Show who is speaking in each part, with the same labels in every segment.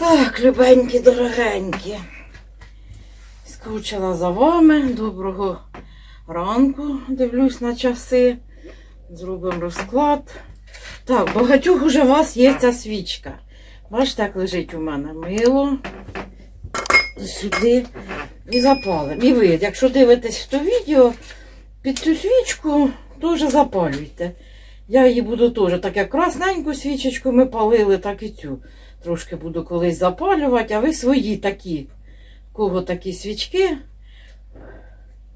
Speaker 1: Так, любенькі, дорогенькі. Скучила за вами. Доброго ранку. Дивлюсь на часи. Зробимо розклад. Так, багатьох уже у вас є ця свічка. Бачите, як лежить у мене мило. Сюди. І запалимо. І ви, якщо дивитесь то відео, під цю свічку теж запалюйте. Я її буду теж, так як красненьку свічечку ми палили, так і цю. Трошки буду колись запалювати, а ви свої такі. В кого такі свічки?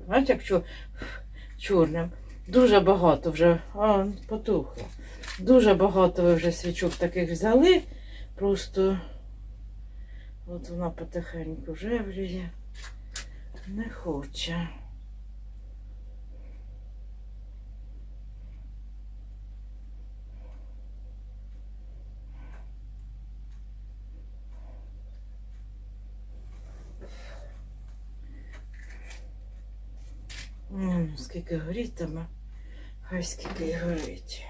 Speaker 1: Бачите, якщо чорним. Дуже багато вже, а, потухло. Дуже багато ви вже свічок таких взяли. Просто от вона потихеньку жевріє. Не хоче. Скільки горітиме, хай скільки й горить.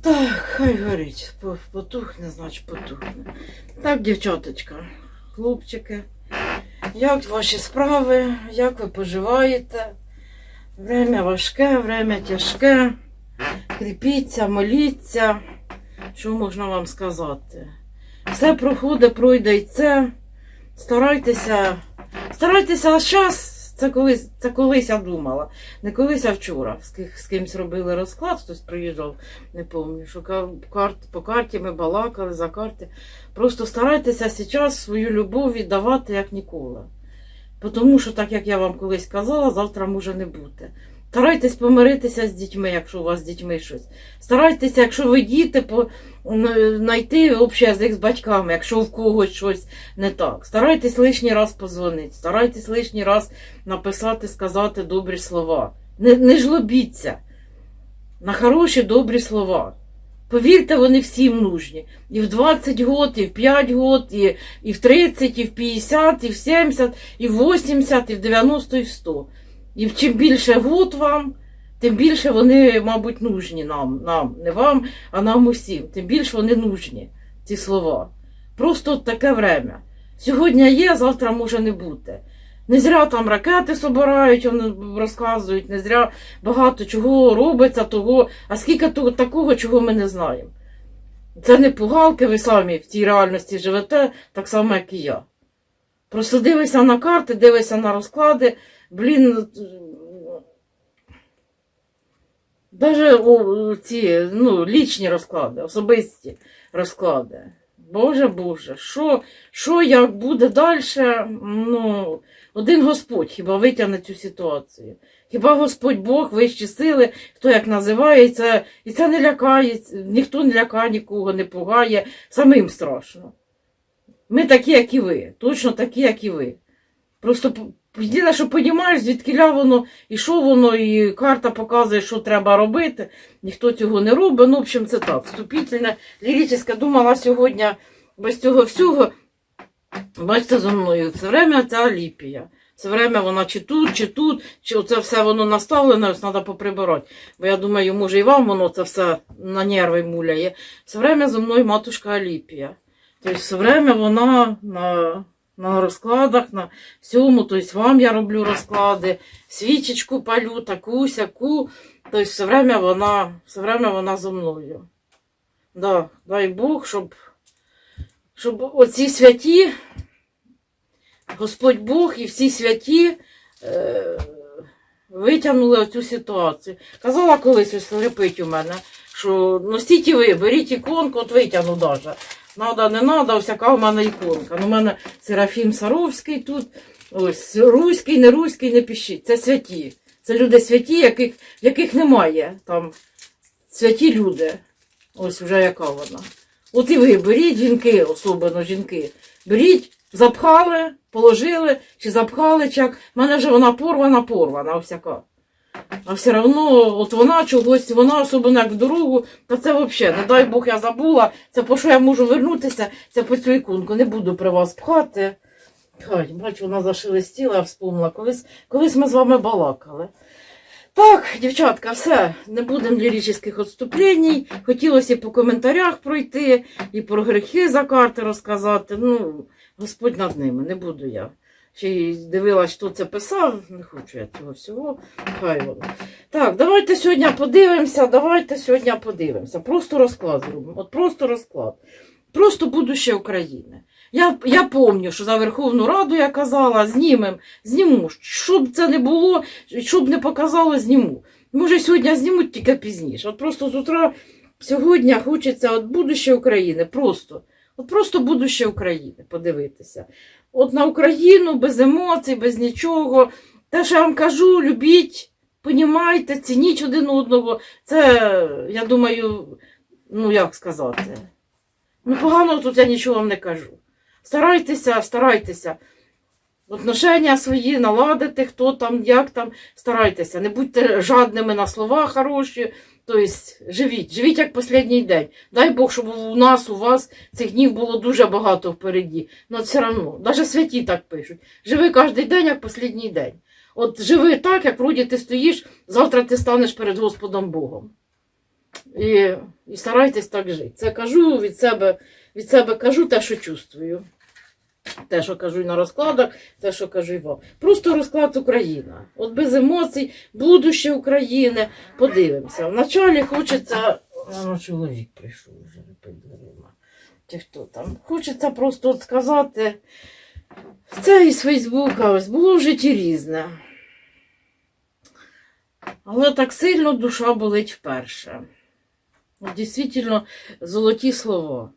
Speaker 1: Так, хай горить. По- Потухне, значить потухне. Так, дівчаточка, хлопчики, як ваші справи, як ви поживаєте? Время важке, время тяжке. Кріпіться, моліться. Що можна вам сказати? Все проходить, пройде і це. Старайтеся, старайтеся, а зараз, це колись, це колись я думала. Не колись, а вчора. З, з кимсь робили розклад, хтось приїжджав, не пам'ятаю, шукав карт, по карті ми балакали за карти. Просто старайтеся зараз свою любов віддавати як ніколи. Тому що, так як я вам колись казала, завтра може не бути. Старайтесь помиритися з дітьми, якщо у вас з дітьми щось. Старайтеся, якщо ви діти, знайти общий язик з батьками, якщо в когось щось не так. Старайтесь лишній раз позвонити, старайтесь лишній раз написати, сказати добрі слова. Не, не жлобіться на хороші добрі слова. Повірте, вони всім нужні. І в 20 год, і в 5 год, і, і в 30, і в 50, і в 70, і в 80, і в 90, і в 100. І чим більше год вам, тим більше вони, мабуть, нужні нам, нам, не вам, а нам усім. Тим більше вони нужні, ці слова. Просто таке время. Сьогодні є, завтра може не бути. Не зря там ракети собирають, вони розказують, не зря багато чого робиться, того, а скільки того, такого, чого ми не знаємо. Це не пугалки, ви самі в цій реальності живете, так само, як і я. Просто дивися на карти, дивися на розклади, блін. Навіть ці ну, лічні розклади, особисті розклади. Боже Боже, що, що як буде далі? Ну, один Господь хіба витягне цю ситуацію. Хіба Господь Бог, вищі сили, хто як називається, і це не лякає, ніхто не лякає нікого, не пугає, самим страшно. Ми такі, як і ви, точно такі, як і ви. Просто єдине, що розумієш, звідки воно, і що воно, і карта показує, що треба робити. Ніхто цього не робить. Ну, в общем, це так. Вступительне, ліричне, думала сьогодні без цього всього. Бачите, за мною, все время ця ліпія. Все время вона чи тут, чи тут, чи оце все воно наставлене, ось треба поприбирати. Бо я думаю, може і вам воно це все на нерви муляє. Все время за мною матушка Аліпія. Тобто все время вона на, на розкладах, на всьому. Тобто вам я роблю розклади, свічечку палю, таку, сяку. Тобто все время вона, все время вона за мною. Да, дай Бог, щоб, щоб оці святі, Господь Бог і всі святі е, витягнули оцю ситуацію. Казала колись ось лепить у мене, що носіть і ви, беріть іконку, от витягну даже. Надо, не надо, ось яка в мене іконка. Ну, у мене Серафім Саровський тут, ось руський, не руський, не пишіть. Це святі. Це люди святі, яких, яких немає там. Святі люди. Ось вже яка вона. От і ви беріть жінки, особливо жінки. Беріть, Запхали, положили, чи запхали, чи як. У мене вже вона порвана, порвана, всяка. А все одно, от вона чогось, вона особливо як в дорогу, та це взагалі, не дай Бог, я забула. Це по що я можу вернутися, це по цю іконку. Не буду при вас пхати. Хай, бачу, вона зашелестіла, я вспомнила. Колись, колись ми з вами балакали. Так, дівчатка, все, не будемо ліричних відступлень. Хотілося і по коментарях пройти, і про грехи за карти розказати. Ну, Господь над ними, не буду я. Й дивилась, хто це писав, не хочу я цього всього. Хай воно. Так, давайте сьогодні подивимося, давайте сьогодні подивимося. Просто розклад зробимо. От просто розклад. Просто будуще України. Я, я пам'ятаю, що за Верховну Раду я казала, знімем, зніму. Щоб це не було, щоб не показало, зніму. Може, сьогодні знімуть тільки пізніше. От просто з утра сьогодні хочеться от будуще України. Просто. От просто будуще України подивитися. От на Україну без емоцій, без нічого. Те, що я вам кажу, любіть, понімайте, цініть один одного. Це, я думаю, ну як сказати. Ну, погано тут я нічого вам не кажу. Старайтеся, старайтеся. Отношення свої наладити, хто там, як там, старайтеся. Не будьте жадними на слова хороші. Тобто живіть, живіть як останній день. Дай Бог, щоб у нас, у вас цих днів було дуже багато впереді. Ну, все одно, навіть святі так пишуть. Живи кожен день, як останній день. От живи так, як вроді ти стоїш, завтра ти станеш перед Господом Богом. І, і старайтесь так жити. Це кажу від себе, від себе кажу те, що чувствую. Те, що кажу на розкладах, те, що кажу і вам. Просто розклад Україна. От без емоцій, будуще України. Подивимося. Вначалі хочеться. Ну, чоловік прийшов вже під дверима. Чи хто там? Хочеться просто от сказати. Це із Фейсбука ось було в житті різне. Але так сильно душа болить вперше. Дійсно, золоті слова.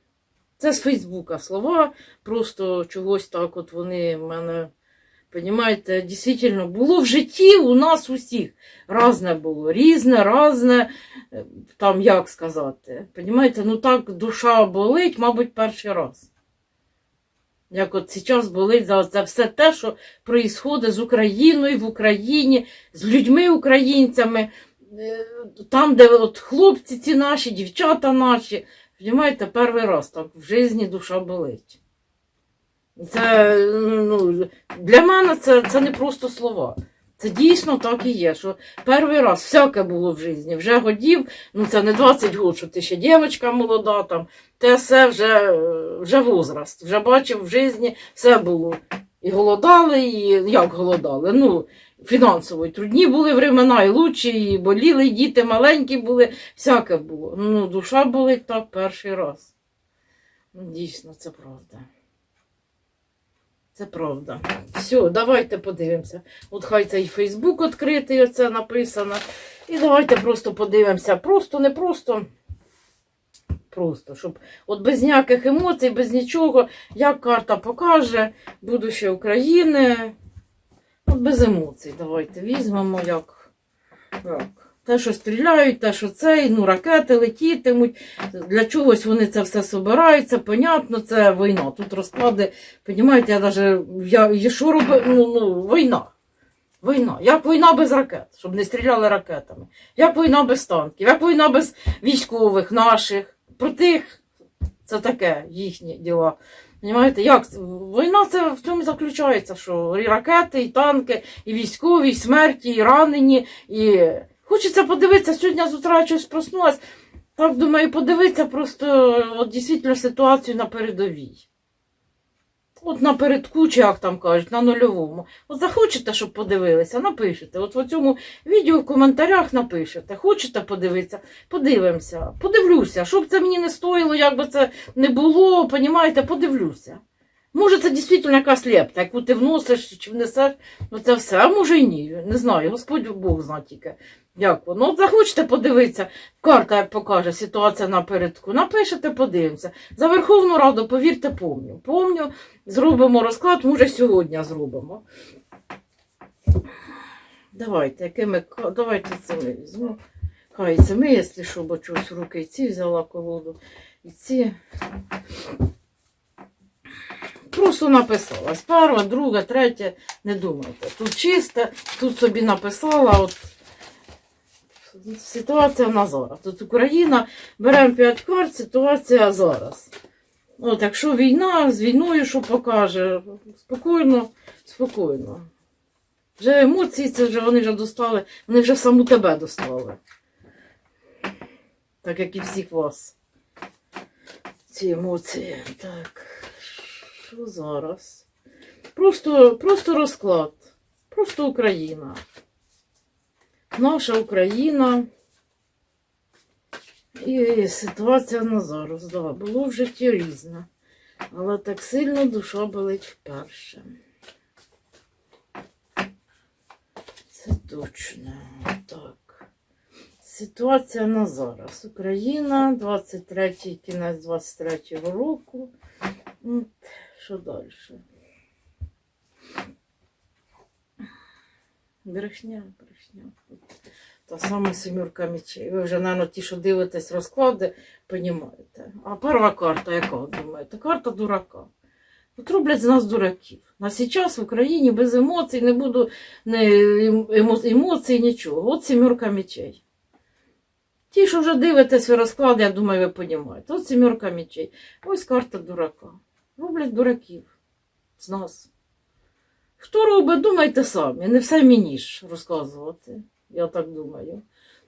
Speaker 1: Це з Фейсбука слова, просто чогось так от вони в мене, понімаєте, дійсно було в житті у нас усіх. Разне було, різне, разне, е, там як сказати. Понімаєте, ну так душа болить, мабуть, перший раз. Як от зараз болить за, все те, що відбувається з Україною в Україні, з людьми українцями, е, там, де от хлопці ці наші, дівчата наші. Понимаєте, перший раз так в житті душа болить. Це, ну, для мене це, це не просто слова. Це дійсно так і є, що перший раз всяке було в житті. Вже годів, ну це не 20 років, що ти ще дівчинка молода, там, те все вже, вже возраст. Вже бачив в житті, все було. І голодали, і як голодали? Ну, фінансово трудні були времена, і лучші, і боліли, діти маленькі були, всяке було. Ну, душа болить так перший раз. Ну, Дійсно, це правда. Це правда. Все, давайте подивимося. От хай цей Фейсбук відкритий, оце написано. І давайте просто подивимося. Просто, не просто. Просто, щоб от без ніяких емоцій, без нічого, як карта покаже, будуще України. От без емоцій. Давайте візьмемо, як. як. Те, що стріляють, те, що цей, ну, ракети летітимуть. Для чогось вони це все собираються, понятно, це війна. Тут розклади, понімаєте, я навіть, я, що робив, ну, ну, війна. Війна. Як війна без ракет, щоб не стріляли ракетами. Як війна без танків, як війна без військових наших. Про тих це таке їхні діла. Понимаєте, як війна це в цьому заключається, що і ракети, і танки, і військові, і смерті, і ранені. І... Хочеться подивитися, сьогодні з утра щось проснулась. Так думаю, подивитися просто от, дійсно ситуацію на передовій. От напередку, чи як там кажуть, на нульовому. От захочете, щоб подивилися, напишете. От в цьому відео в коментарях напишете. Хочете подивитися? Подивимося. Подивлюся. Щоб це мені не стоїло, як би це не було, понімаєте, подивлюся. Може, це дійсно якась лепта, яку ти вносиш чи внесеш, ну це все, а може і ні. Не знаю, Господь Бог знає тільки. Як воно? От захочете подивитися, карта як покаже, ситуація напередку. Напишете, подивимося. За Верховну Раду, повірте, помню. Помню, зробимо розклад, може сьогодні зробимо. Давайте, якими давайте це ми. Хай це ми, якщо що, бо чогось руки і ці взяла колоду. І ці. Просто написала. Перша, друга, третя, не думайте. Тут чисте, тут собі написала. От, ситуація на зараз. Тут Україна, беремо 5 карт, ситуація зараз. От, якщо війна, з війною що покаже? Спокійно, спокійно. Вже емоції, це вже вони вже достали, вони вже саму тебе достали. Так як і всіх вас. Ці емоції. Так. Що зараз? Просто, просто розклад. Просто Україна. Наша Україна. І ситуація на зараз. Да, було в житті різне. Але так сильно душа болить вперше. Це точно. Так. Ситуація на зараз. Україна, 23 кінець 23 року. От, Що далі? Брехня, брехня. Та сама сімірка мечей. Ви вже, мабуть, ті, що дивитесь розклади, розумієте. А перша карта, яка думаєте? Карта дурака. От роблять з нас дураків. На зараз в Україні без емоцій не буду не емо- емоцій, нічого. От сімірка мечей. Ті, що вже дивитесь ви розклади, я думаю, ви розумієте. От сімірка мечей. Ось карта дурака. Роблять дураків з нас. Хто робить, думайте самі. Не все мені ж розказувати. Я так думаю.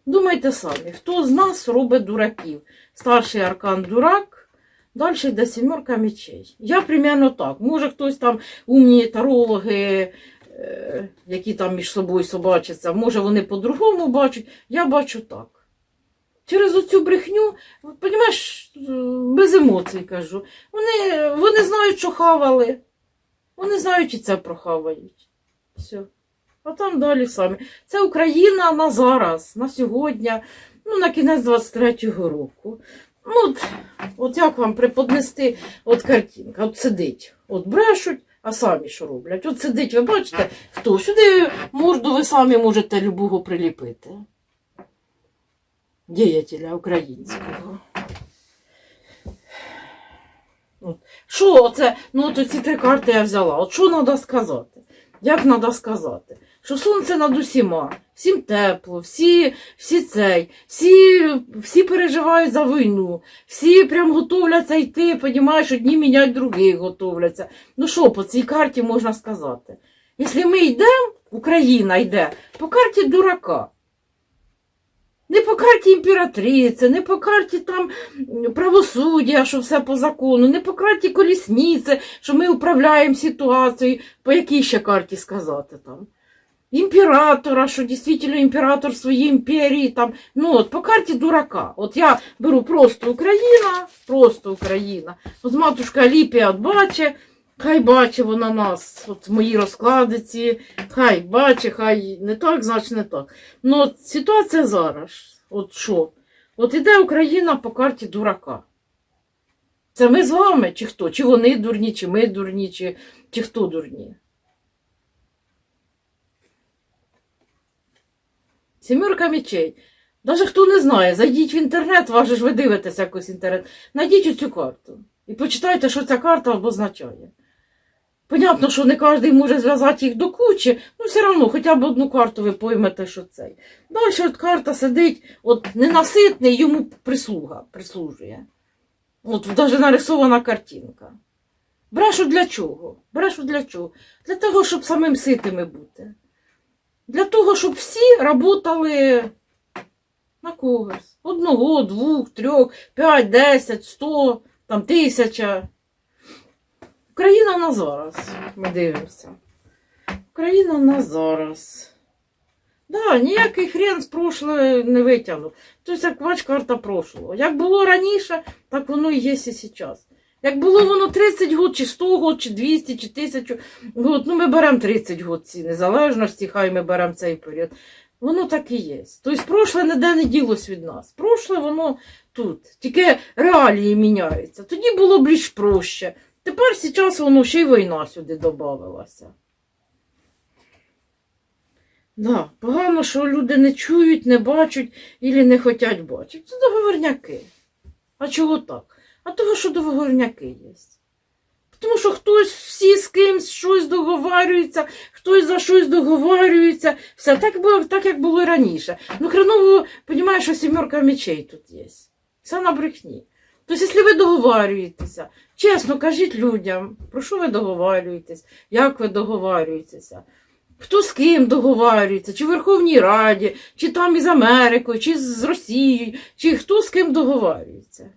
Speaker 1: Думайте самі, хто з нас робить дураків? Старший аркан дурак, далі йде сімерка мечей. Я примерно так. Може хтось там умні тарологи, е, які там між собою собачаться, може вони по-другому бачать. Я бачу так. Через оцю брехню, розумієш, без емоцій кажу. Вони, вони знають, що хавали. Вони знають і це прохавають. Все. А там далі самі. Це Україна на зараз, на сьогодні, ну, на кінець 23-го року. Ну, от, от як вам преподнести от картинка, от сидить, от брешуть, а самі що роблять? От сидить, ви бачите, хто? Сюди морду ви самі можете любого приліпити. Діятеля українського. От. Що оце? Ну, от ці три карти я взяла. От що треба сказати? Як треба сказати? Що сонце над усіма, всім тепло, всі, всі цей, всі, всі переживають за війну, всі прям готовляться йти, понімаєш, одні міняють других готовляться. Ну що по цій карті можна сказати? Якщо ми йдемо, Україна йде по карті дурака. Не по карті імператриці, не по карті там правосуддя, що все по закону, не по карті колісниці, що ми управляємо ситуацією, по якій ще карті сказати там. Імператора, що дійсно імператор своєї імперії там. Ну от по карті дурака. От я беру просто Україна, просто Україна. От матушка Ліпія от бачить, хай бачить вона нас, от мої розкладиці, хай бачить, хай не так, значить не так. Ну, от ситуація зараз. От що? От іде Україна по карті дурака. Це ми з вами, чи хто? Чи вони дурні, чи ми дурні, чи, чи хто дурні? Сімерка мечей. Даже хто не знає, зайдіть в інтернет, ваше ж ви дивитесь якось інтернет. Найдіть оцю карту і почитайте, що ця карта обозначає. Понятно, що не кожен може зв'язати їх до кучі, ну все одно хоча б одну карту ви поймете, що цей. Далі от карта сидить, от ненаситний, йому прислуга прислужує. От навіть нарисована картинка. Брешу для чого? Брешу для чого? Для того, щоб самим ситими бути. Для того, щоб всі працювали на когось. Одного, двох, трьох, п'ять, десять, сто, там тисяча. Україна на зараз. Ми дивимося. Україна на зараз. Да, ніякий хрен з прошлого не витягнув. Тобто, як бач, карта прошлого. Як було раніше, так воно і є і зараз. Як було воно 30 год, чи 100 год, чи 200, чи 1000 год, ну ми беремо 30 год ці незалежності, хай ми беремо цей період. Воно так і є. Тобто прошле ніде не ділось від нас. Прошле воно тут. Тільки реалії міняються. Тоді було більш проще. Тепер зараз воно ще й війна сюди додавалася. Да, погано, що люди не чують, не бачать і не хочуть бачити. Це договорняки. А чого так? А того, що договорняки є. Тому що хтось всі з кимсь щось договарюється, хтось за щось договарюється. Все так, так як було раніше. Ну, хреново, розумієш, що сімерка мечей тут є. Все на брехні. Тобто, якщо ви договарюєтеся, чесно кажіть людям, про що ви договарюєтесь, як ви договарюєтеся, хто з ким договарюється, чи в Верховній Раді, чи там із Америкою, чи з Росією, чи хто з ким договарюється.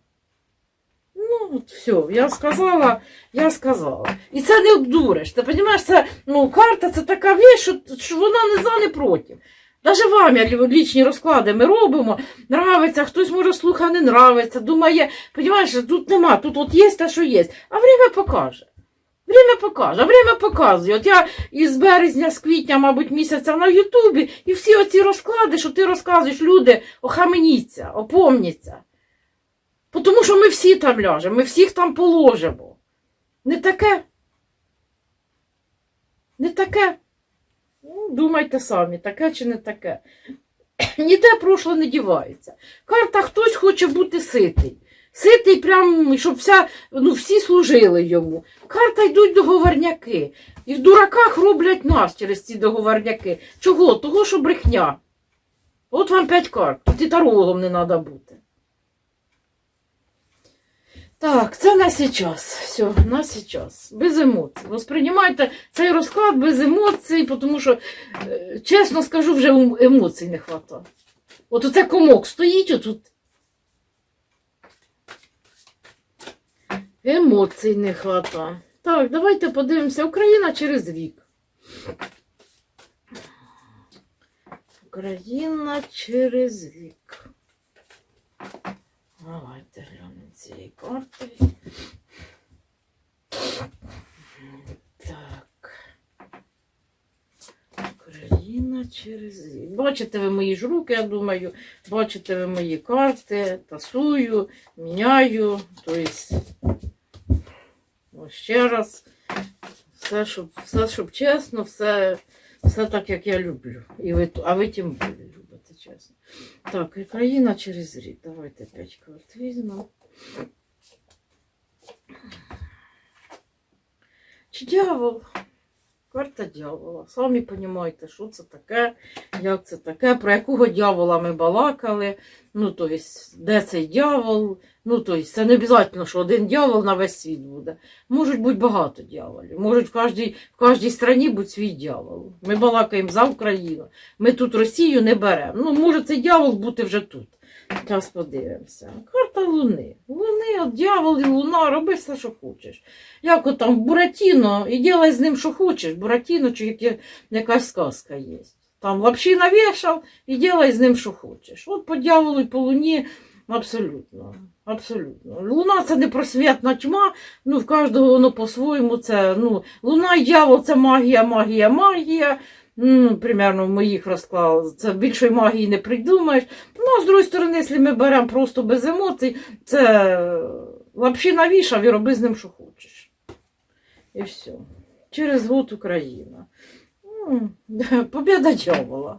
Speaker 1: Ну, от все, я сказала, я сказала. І це не обдуриш. Ти розумієш, це ну, карта це така віч, що, що вона не за, не проти. Навіть вам, як лічні розклади ми робимо, нравиться, хтось може слуха не нравиться, думає, розумієш, тут нема, тут от є те, що є. А время покаже. Время покаже, время показує. От я із березня, з квітня, мабуть, місяця на Ютубі, і всі оці розклади, що ти розказуєш, люди, охаменіться, опомніться. Тому що ми всі там ляжемо, ми всіх там положимо. Не таке. Не таке. Думайте самі, таке чи не таке. Ніде прошле не дівається. Карта хтось хоче бути ситий. Ситий, прям, щоб вся, ну, всі служили йому. Карта йдуть договорняки. І в дураках роблять нас через ці договорняки. Чого? Того, що брехня. От вам п'ять карт. Тут і тарологом не треба бути. Так, це на сейчас. Все, на сейчас. Без емоцій. Восприймайте цей розклад без емоцій, тому що, е, чесно скажу, вже ем- емоцій не вистачає. От оце комок стоїть отут. Емоцій не вистачає. Так, давайте подивимося. Україна через рік. Україна через рік. Давайте глянемо цієї карти. Так. Україна через. Бачите ви мої ж руки, я думаю. Бачите ви мої карти. Тасую, міняю. Тобто, ну, ще раз. Все, щоб, все, щоб чесно, все, все так, як я люблю. І ви, а ви тим більше любите, чесно. Так, і країна через рік. Давайте 5 карт візьмемо. Чи дьявол? Карта дьявола. Самі розумієте, що це таке, як це таке, про якого дьявола ми балакали. Ну, тобто, де цей дьявол? Ну, тобто, це не обов'язково, що один дьявол на весь світ буде. Можуть бути багато дьяволів. Можуть в кожній, в кожній країні бути свій дьявол. Ми балакаємо за Україну. Ми тут Росію не беремо. Ну, може цей дьявол бути вже тут. Зараз подивимося. Карта Луни. Луни, от дьявол і луна, роби все, що хочеш. Як от там Буратіно, і ділай з ним, що хочеш. Буратіно, чи яке, якась сказка є. Там лапші навішав і ділай з ним, що хочеш. От по дьяволу і по луні абсолютно. Абсолютно. Луна це не просвітна тьма, ну в кожного воно по-своєму це. ну, Луна і дьявол це магія, магія, магія. Ну, примерно в моїх розкладах. Це більшої магії не придумаєш. Ну, а з другої сторони, якщо ми беремо просто без емоцій, це лапші навішав і роби з ним, що хочеш. І все. Через год Україна. Побіда дьявола.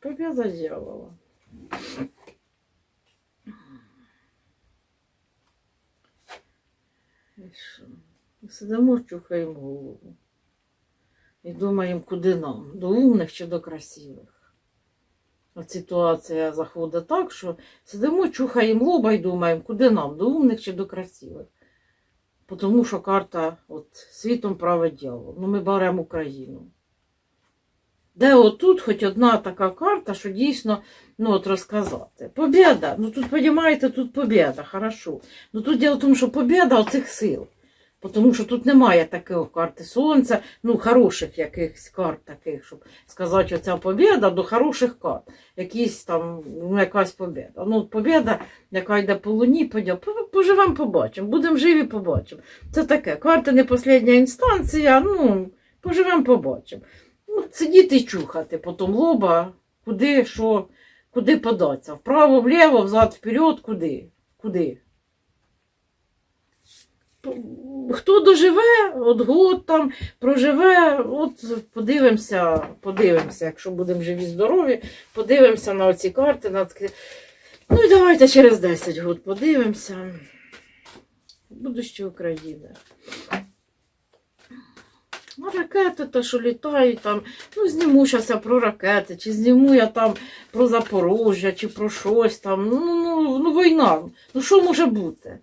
Speaker 1: Побіда дьявола. І Сидимо, чухаємо голову. І думаємо, куди нам? До умних чи до красивих. От ситуація заходить так, що сидимо, чухаємо лоба і думаємо, куди нам? До умних чи до красивих. Тому що карта от, світом править дьявол. Ну, ми беремо Україну. Де отут хоч одна така карта, що дійсно ну, от розказати. Побєда. Ну тут, розумієте, тут побєда, хорошо. Ну тут діло в тому, що побєда оцих сил. Тому що тут немає такої карти сонця, ну, хороших якихось карт таких, щоб сказати, оця побєда до хороших карт. Якісь там, ну, якась побєда. Ну, побєда, яка йде по луні, поживемо, побачимо. Будемо живі, побачимо. Це таке. Карта не остання інстанція, ну, поживемо, побачимо. Ну, сидіти і чухати, потім лоба, куди, що, куди податися. Вправо, вліво, взад, вперед, куди? Куди? Хто доживе, от год там проживе, от подивимося, подивимося, якщо будемо живі, здорові, подивимося на оці карти, на, Ну і давайте через 10 років подивимося. Будуще України. А ракети, те, що літають там, ну зніму зараз я про ракети, чи зніму я там про Запорожжя, чи про щось там. Ну, ну, ну війна. Ну що може бути?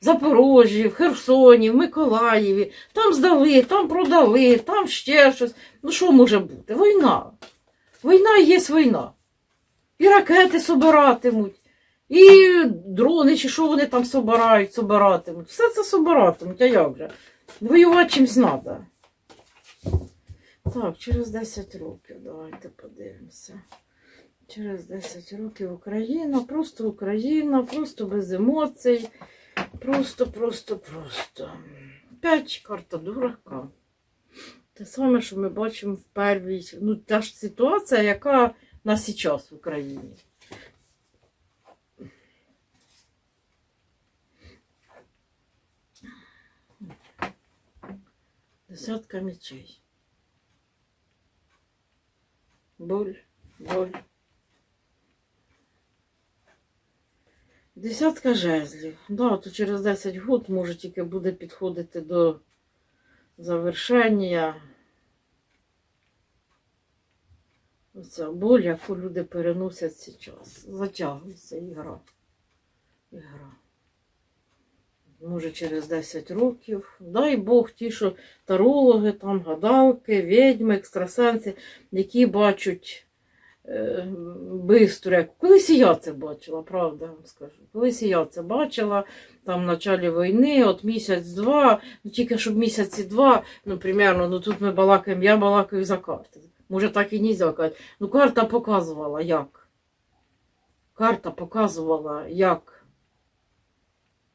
Speaker 1: В Запорожжі, в Херсоні, в Миколаєві, там здали, там продали, там ще щось. Ну що може бути? Війна. Війна є війна. І ракети собиратимуть, і дрони, чи що вони там собирають, собиратимуть. Все це собиратимуть, а як же? Воювати чимось треба. Так, через 10 років давайте подивимося. Через 10 років Україна, просто Україна, просто без емоцій. Просто, просто, просто. П'ять карта дурака. Те саме, що ми бачимо в первій. Ну, та ж ситуація, яка на зараз в Україні. Десятка мечей. Боль, боль. Десятка жезлів. Да, то через 10 год може тільки буде підходити до завершення. Оця боль, яку люди переносять зараз. Затягується ігра. Ігра. Може, через 10 років. Дай Бог, ті, що тарологи, там, гадалки, відьми, екстрасенси, які бачать е, бистро. Колись і я це бачила, правда вам скажу. Колись і я це бачила, там в началі війни, от місяць-два, ну тільки щоб місяці два, ну, примерно, ну тут ми балакаємо, я балакаю за карти. Може, так і нельзя казати. Ну, карта показувала, як. Карта показувала, як.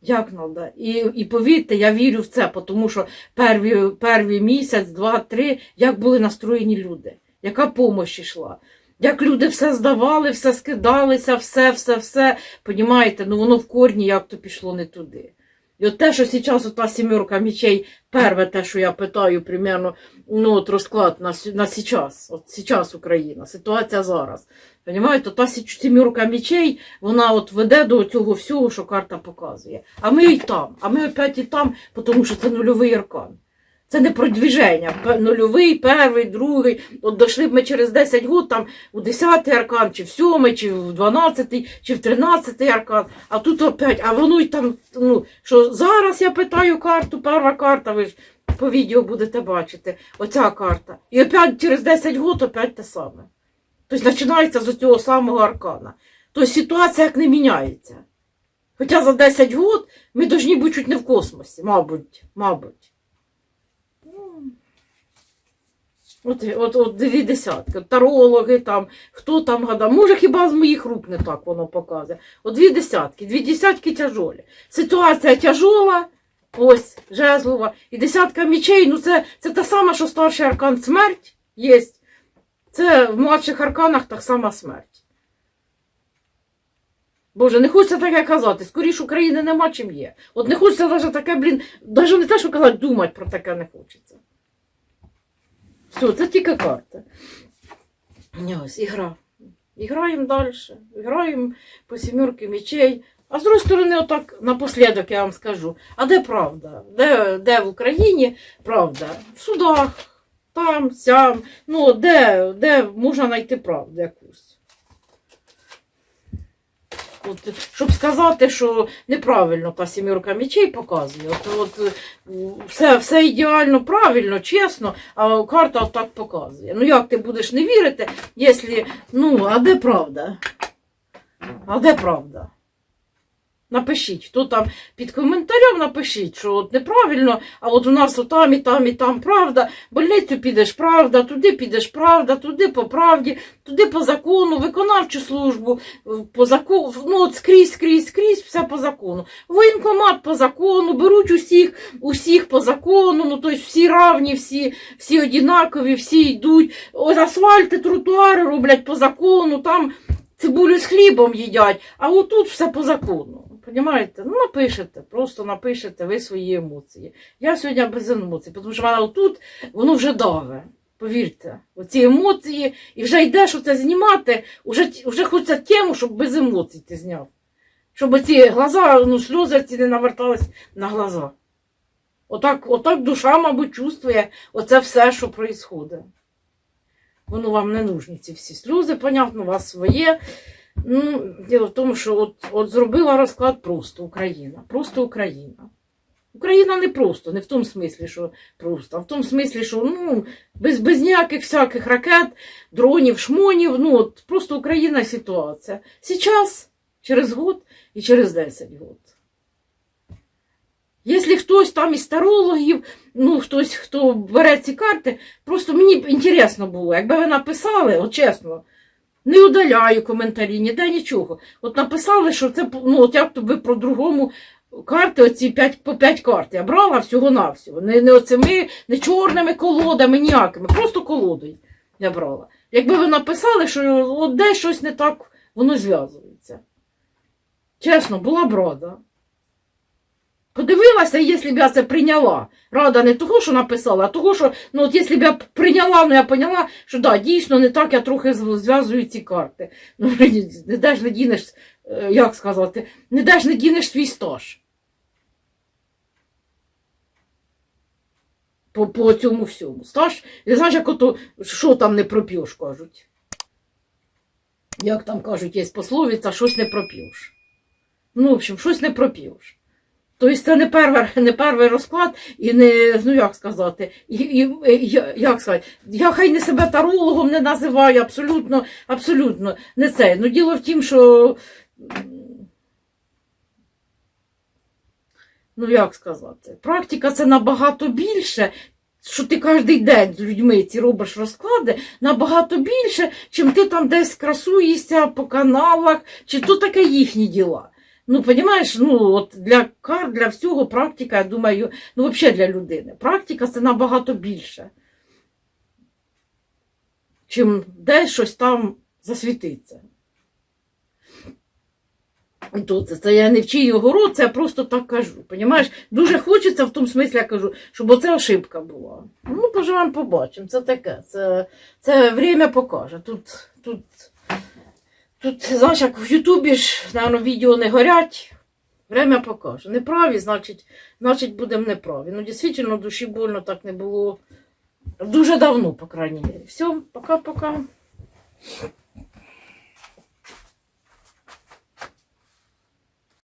Speaker 1: Як надо. І, і повірте, я вірю в це, тому що перві, перві місяць, два, три, як були настроєні люди, яка допомога йшла. Як люди все здавали, все скидалися, все, все, все. Понімаєте, ну воно в корні як то пішло не туди. От те, що зараз та сімерка мічей, перше те, що я питаю, примерно, ну от розклад на, на сейчас, от сейчас Україна, ситуація зараз. Понимаєте, та сі- сімерка мечей, вона от веде до цього всього, що карта показує. А ми і там, а ми опять і там, тому що це нульовий аркан. Це не продвіження. Нульовий, перший, другий. От дійшли б ми через 10 років там у 10-й аркан, чи в 7, чи в 12, чи в 13 аркан. А тут опять, а воно й там, ну, що зараз я питаю карту, перша карта, ви ж по відео будете бачити, оця карта. І опять через 10 років опять те саме. Тобто починається з цього самого аркана. Тобто ситуація як не міняється. Хоча за 10 років ми повинні бути чуть не в космосі, мабуть, мабуть. Ну, От, от, от дві десятки, тарологи там, хто там гадав, може хіба з моїх рук не так воно показує. От дві десятки, дві десятки тяжолі. Ситуація тяжола, ось, жезлова, і десятка мічей, ну це, це та сама, що старший аркан смерть є. Це в младших арканах так сама смерть. Боже, не хочеться таке казати. Скоріше України нема чим є. От не хочеться навіть таке, блін, навіть не те, що казати, думати про таке не хочеться. Все, це тільки карта. Ось, ігра. Іграємо далі. Граємо по сімерки мечей. А з другої сторони, отак напослідок я вам скажу. А де правда? Де, де в Україні правда? В судах, там, сям. Ну, де, де можна знайти правду якусь? От, щоб сказати, що неправильно та сімірка мечей показує. От, от, все, все ідеально, правильно, чесно, а карта от так показує. Ну як ти будеш не вірити, якщо. Ну, а де правда? А де правда? Напишіть, хто там під коментарем напишіть, що от неправильно, а от у нас отам і там, і там правда, больницю підеш правда, туди підеш правда, туди по правді, туди по закону, виконавчу службу, по закону, ну от скрізь, скрізь, скрізь, все по закону. Воєнкомат по закону, беруть усіх, усіх по закону, ну тобто всі равні, всі, всі однакові, всі йдуть, ось асфальти, тротуари роблять по закону, там цибулю з хлібом їдять, а отут все по закону. Понімаєте? Ну, напишете, просто напишете ви свої емоції. Я сьогодні без емоцій, тому що вона отут, воно вже даве. Повірте, оці емоції, і вже йдеш оце знімати, вже, вже хочеться тему, щоб без емоцій ти зняв. Щоб оці глаза, ну, сльози ці не навертались на глаза. Отак, отак душа, мабуть, чувствує оце все, що відбувається. Воно вам не нужні ці всі сльози, понятно, у вас своє. Ну, діло в тому, що от, от зробила розклад просто Україна. Просто Україна. Україна не просто, не в тому смислі, що просто, а в тому смислі, що ну, без, без ніяких всяких ракет, дронів, шмонів, ну от просто Україна ситуація. Сейчас, через год і через 10 год. Якщо хтось там із тарологів, ну хтось, хто бере ці карти, просто мені б інтересно було, якби ви написали, от чесно, не удаляю коментарі, ніде нічого. От написали, що це ну, от як то ви про другому карти, оці 5, по 5 карт. Я брала всього-навсього. Не, не оцими, не чорними колодами, ніякими, просто колодою я брала. Якби ви написали, що от десь щось не так, воно зв'язується. Чесно, була б рада. Подивилася, якщо б я це прийняла. Рада не того, що написала, а того, що ну, от якщо б я прийняла, ну я поняла, що да, дійсно не так я трохи зв- зв'язую ці карти. Ну, не де ж не дінеш, е, як сказати, не де ж не дінеш свій стаж. По, по цьому всьому. Стаж, і знаєш, як ото, що там не проп'єш, кажуть. Як там кажуть, є пословиця, щось не проп'єш. Ну, в общем, щось не проп'єш. Тобто це не перший, не перший розклад, і не, ну як сказати, і, і, як сказати, я хай не себе тарологом не називаю, абсолютно, абсолютно не це. Ну діло в тім, що. Ну, як сказати, практика це набагато більше, що ти кожен день з людьми ці робиш розклади, набагато більше, чим ти там десь красуєшся по каналах, чи то таке їхні діла. Ну, розумієш, ну, от для кар, для всього практика, я думаю, ну, взагалі для людини. Практика це набагато більше, чим десь щось там засвітиться. І це, я не в чий огород, це я просто так кажу. Понімаєш? Дуже хочеться в тому смислі, я кажу, щоб оце ошибка була. Ну, поживемо, побачимо. Це таке. Це, це время покаже. Тут, тут, тут, знаєш, як в Ютубі ж, напевно, відео не горять. Время покаже. Неправі, значить, значить будемо неправі. Ну, дійсно, душі больно так не було дуже давно, по крайній мірі. Все, пока-пока.